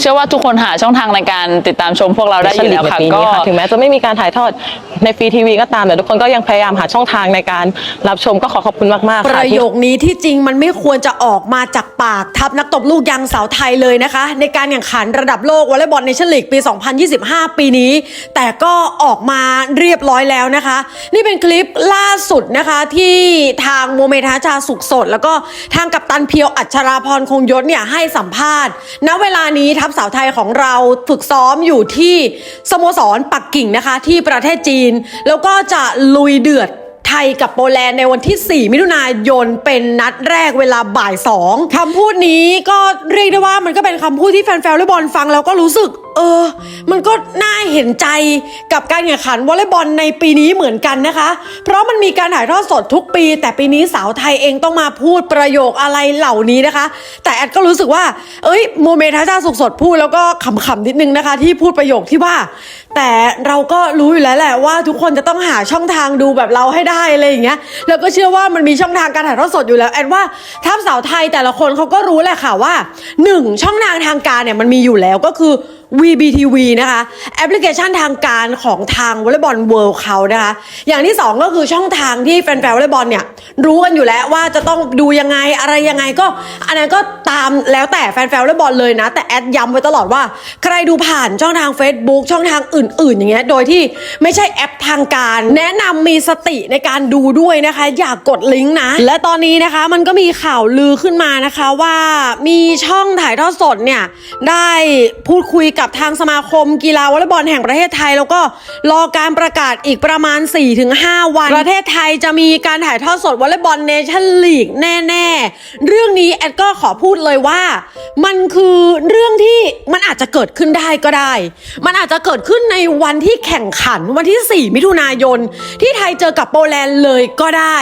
เชื่อว่าทุกคนหาช่องทางในการติดตามชมพวกเราได้อยู่แล้วค่ะในปีก็นี้ค่ะถึงแม้จะไม่มีการถ่ายทอดในฟรีทีวีก็ตามแต่ทุกคนก็ยังพยายามหาช่องทางในการรับชมก็ขอขอบคุณมากๆปค่ะระที่ โยคนี้ที่จริงมันไม่ควรจะออกมาจากปากทัพนักตบลูกยางสาวไทยเลยนะคะ ในการแข่งขันระดับโลกวอลเลย์บอลในเชนลีกปี 2025 ปีนี้ แต่ก็ออกมาเรียบร้อยแล้วนะคะ นี่เป็นคลิปล่าสุดนะคะที่ทางโมเมทาชาสุขสด แล้วก็ทางกัปตันเพียวอัชราพรคงยศเนี่ยให้สัมภาษณ์ณเวลานี้ทัพสาวไทยของเราฝึกซ้อมอยู่ที่สโมสรปักกิ่งนะคะที่ประเทศจีน แล้วก็จะลุยเดือดไทยกับโปแลนด์ในวันที่ 4 มิถุนายนเป็นนัดแรกเวลาบ่าย 2คำพูดนี้ก็เรียกได้ว่ามันก็เป็นคำพูดที่แฟนๆวอลเลย์บอลฟังแล้วก็รู้สึก เออ มันก็น่าเห็นใจกับการแข่งขันวอลเลย์บอลในปีนี้เหมือนกันนะคะ เพราะมันมีการถ่ายทอดสดทุกปี แต่ปีนี้สาวไทยเองต้องมาพูดประโยคอะไรเหล่านี้นะคะ แต่แอดก็รู้สึกว่า เอ้ยโมเมทัชชาสุขสดพูดแล้วก็ขำๆนิดนึงนะคะ ที่พูดประโยคที่ว่า แต่เราก็รู้อยู่แล้วแหละว่าทุกคนจะต้องหาช่องทางดูแบบเราให้ได้อะไรอย่างเงี้ยแล้วก็เชื่อว่ามันมีช่องทางการถ่ายทอดสดอยู่แล้วแอนว่าทัพสาวไทยแต่ละคนเขาก็รู้แหละค่ะว่าหนึ่งช่องทางทางการเนี่ยมันมีอยู่แล้วก็คือ VBTV นะคะแอปพลิเคชันทางการของทางวอลเลย์บอลเวิลด์เขานะคะ อย่างที่สองก็คือช่องทางที่แฟนๆวอลเลย์บอลเนี่ยรู้กันอยู่แล้วว่าจะต้องดูยังไงอะไรยังไงก็ อันนั้นก็ตามแล้วแต่แฟนๆวอลเลย์บอลเลยนะ แต่แอดย้ำไว้ตลอดว่า ใครดูผ่านช่องทาง Facebook ช่องทางอื่น ๆ อย่างเงี้ยโดยที่ไม่ใช่แอปทางการ แนะนำมีสติในการดูด้วยนะคะ อย่ากกดลิงก์นะ และตอนนี้นะคะมันก็มีข่าวลือขึ้นมานะคะว่ามีช่องถ่ายทอดสดเนี่ยได้พูดคุยกับทางสมาคมกีฬาวอลเลย์บอลแห่งประเทศไทย แล้วก็รอการประกาศอีกประมาณ 4-5 วัน ประเทศไทยจะมีการถ่ายทอดสดวอลเลย์บอลเนชั่นลีกแน่ๆ เรื่องนี้แอดก็ขอพูดเลยว่า มันคือเรื่องที่มันอาจจะเกิดขึ้นได้ก็ได้ มันอาจจะเกิดขึ้นในวันที่แข่งขันวันที่ 4 มิถุนายน ที่ไทยเจอกับโปแลนด์เลยก็ได้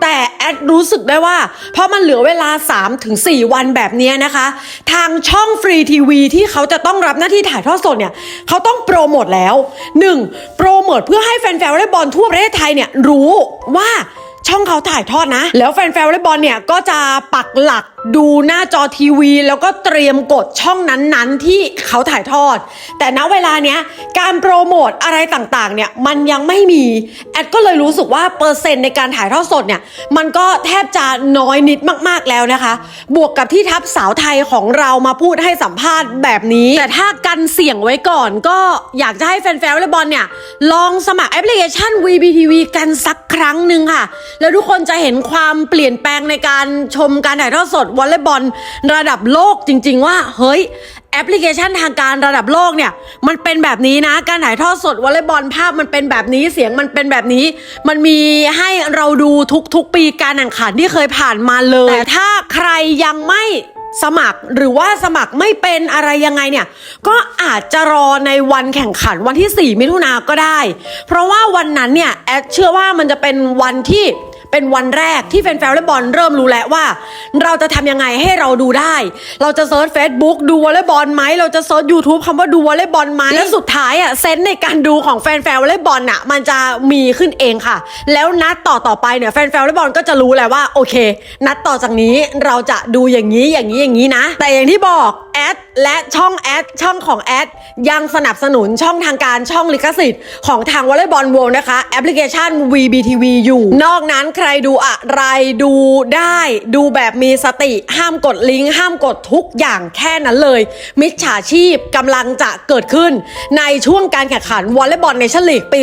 แต่แอดรู้สึกได้ว่า เพราะมันเหลือเวลา 3-4 วันแบบนี้นะคะ ทางช่องฟรีทีวีที่เขาจะต้องรับหน้าที่ถ่ายทอดสดเนี่ยเขาต้องโปรโมทแล้ว 1. โปรโมทเพื่อให้แฟนๆวอลเลย์บอลทั่วประเทศไทยเนี่ยรู้ว่าช่องเขาถ่ายทอดนะ แล้วแฟนๆวอลเลย์บอลเนี่ยก็จะปักหลัก ดูหน้าจอทีวี แล้วก็เตรียมกดช่องนั้นๆ ที่เขาถ่ายทอด แต่ณเวลาเนี้ยการโปรโมทอะไรต่างๆ เนี่ยมันยังไม่มี แอดก็เลยรู้สึกว่าเปอร์เซ็นต์ในการถ่ายทอดสดเนี่ยมันก็แทบจะน้อยนิดมากๆแล้วนะคะ บวกกับที่ทัพสาวไทยของเรามาพูดให้สัมภาษณ์แบบนี้ แต่ถ้ากันเสี่ยงไว้ก่อน ก็อยากจะให้แฟนๆวอลเลย์บอลเนี่ยลองสมัครแอปพลิเคชัน VBTV กันสักครั้งหนึ่งค่ะ แล้วทุกคนจะเห็นความเปลี่ยนแปลงในการชมการถ่ายทอดสดวอลเลย์บอลระดับโลกจริง ๆ ว่า เฮ้ย แอปพลิเคชันทางการระดับโลกเนี่ย มันเป็นแบบนี้นะ การถ่ายทอดสดวอลเลย์บอลภาพมันเป็นแบบนี้เสียงมันเป็นแบบนี้ มันมีให้เราดูทุกๆ ปีการแข่งขันที่เคยผ่านมาเลยแต่ถ้าใครยังไม่สมัครหรือว่าสมัครไม่เป็นอะไรยังไงเนี่ย ก็อาจจะรอในวันแข่งขันวันที่ 4 มิถุนาก็ได้ เพราะว่าวันนั้นเนี่ยแอดเชื่อว่ามันจะเป็นวันที่ เป็นวันแรกที่แฟนๆวอลเลย์บอลเริ่มรู้แล้วว่า เราจะทำยังไงให้เราดูได้ เราจะเซิร์ช Facebook ดูวอลเลย์บอลไหม เราจะเซิร์ช YouTube คำว่าดูวอลเลย์บอลไหมและสุดท้ายอะเซนในการดูของแฟนๆวอลเลย์บอลอะมันจะมีขึ้นเองค่ะ แล้วนัดต่อต่อไปเนี่ยแฟนๆวอลเลย์บอลก็จะรู้แล้วว่าโอเค นัดต่อจากนี้เราจะดูอย่างนี้อย่างนี้อย่างนี้นะ แต่อย่างที่บอก แอดและช่องแอดช่องของแอดยังสนับสนุนช่องทางการช่องลิขสิทธิ์ของทางวอลเลย์บอล World นะคะ แอปพลิเคชัน VBTV อยู่ นอกนั้นใครดูอะไรดูได้ดูแบบมีสติห้ามกดลิงก์ห้ามกดทุกอย่างแค่นั้นเลย มิจฉาชีพกำลังจะเกิดขึ้น ในช่วงการแข่งขันวอลเลย์บอลในชั่นลีกปี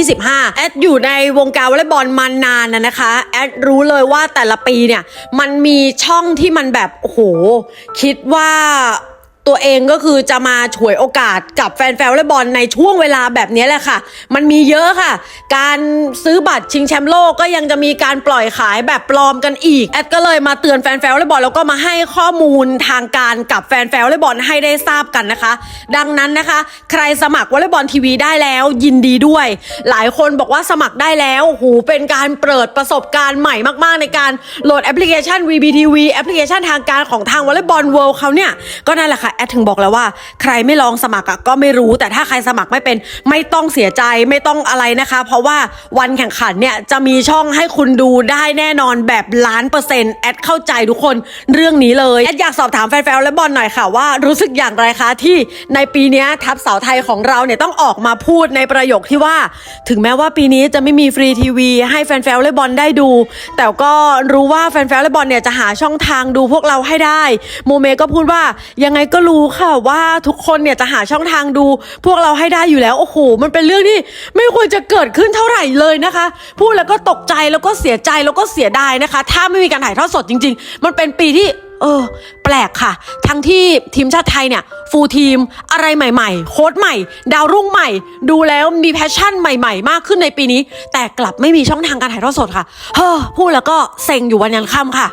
2025 แอดอยู่ในวงการวอลเลย์บอลมานานนะนะคะ แอดรู้เลยว่าแต่ละปีเนี่ยมันมีช่องที่มันแบบโอ้โหคิดว่า ตัวเองก็คือจะมาฉวยโอกาสกับแฟนๆวอลเลย์บอลในช่วงเวลาแบบนี้แหละค่ะ มันมีเยอะค่ะ การซื้อบัตรชิงแชมป์โลกก็ยังจะมีการปล่อยขายแบบปลอมกันอีก แอดก็เลยมาเตือนแฟนๆวอลเลย์บอลแล้วก็มาให้ข้อมูลทางการกับแฟนๆวอลเลย์บอลให้ได้ทราบกันนะคะ ดังนั้นนะคะ ใครสมัครวอลเลย์บอลทีวีได้แล้วยินดีด้วย หลายคนบอกว่าสมัครได้แล้วหูเป็นการเปิดประสบการณ์ใหม่มาก ๆ ในการโหลดแอปพลิเคชัน VBTV แอปพลิเคชันทางการของทางวอลเลย์บอลเวิลด์เขาเนี่ยก็นั่นแหละค่ะแอดถึงบอกแล้วว่า ใครไม่ลองสมัครอะก็ไม่รู้ แต่ถ้าใครสมัครไม่เป็นไม่ต้องเสียใจไม่ต้องอะไรนะคะ เพราะว่าวันแข่งขันเนี่ยจะมีช่องให้คุณดูได้แน่นอนแบบล้านเปอร์เซ็นต์แอดเข้าใจทุกคนเรื่องนี้เลยแอดอยากสอบถามแฟนๆและบอลหน่อยค่ะว่ารู้สึกอย่างไรคะที่ในปีนี้ทัพสาวไทยของเราเนี่ยต้องออกมาพูดในประโยคที่ว่า ถึงแม้ว่าปีนี้จะไม่มีฟรีทีวีให้แฟนๆและบอลได้ดู แต่ก็รู้ว่าแฟนๆและบอลเนี่ยจะหาช่องทางดูพวกเราให้ได้โมเมก็พูดว่ายังไงก็รู้รู้ค่ะว่าทุกคนเนี่ยจะหาช่องทางดู พวกเราให้ได้อยู่แล้วโอ้โหมันเป็นเรื่องที่ไม่ควรจะเกิดขึ้นเท่าไหร่เลยนะคะ พูดแล้วก็ตกใจแล้วก็เสียใจแล้วก็เสียดายนะคะ ถ้าไม่มีการถ่ายทอดสดจริง ๆ มันเป็นปีที่เออแปลกค่ะ ทั้งที่ทีมชาติไทยเนี่ย ฟูลทีมอะไรใหม่ๆ โค้ดใหม่ ดาวรุ่งใหม่ ดูแล้วมีแพชชั่นใหม่ๆ มากขึ้นในปีนี้ แต่กลับไม่มีช่องทางการถ่ายทอดสดค่ะ เฮ้อพูดแล้วก็เซ็งอยู่วันยันค่ำค่ะ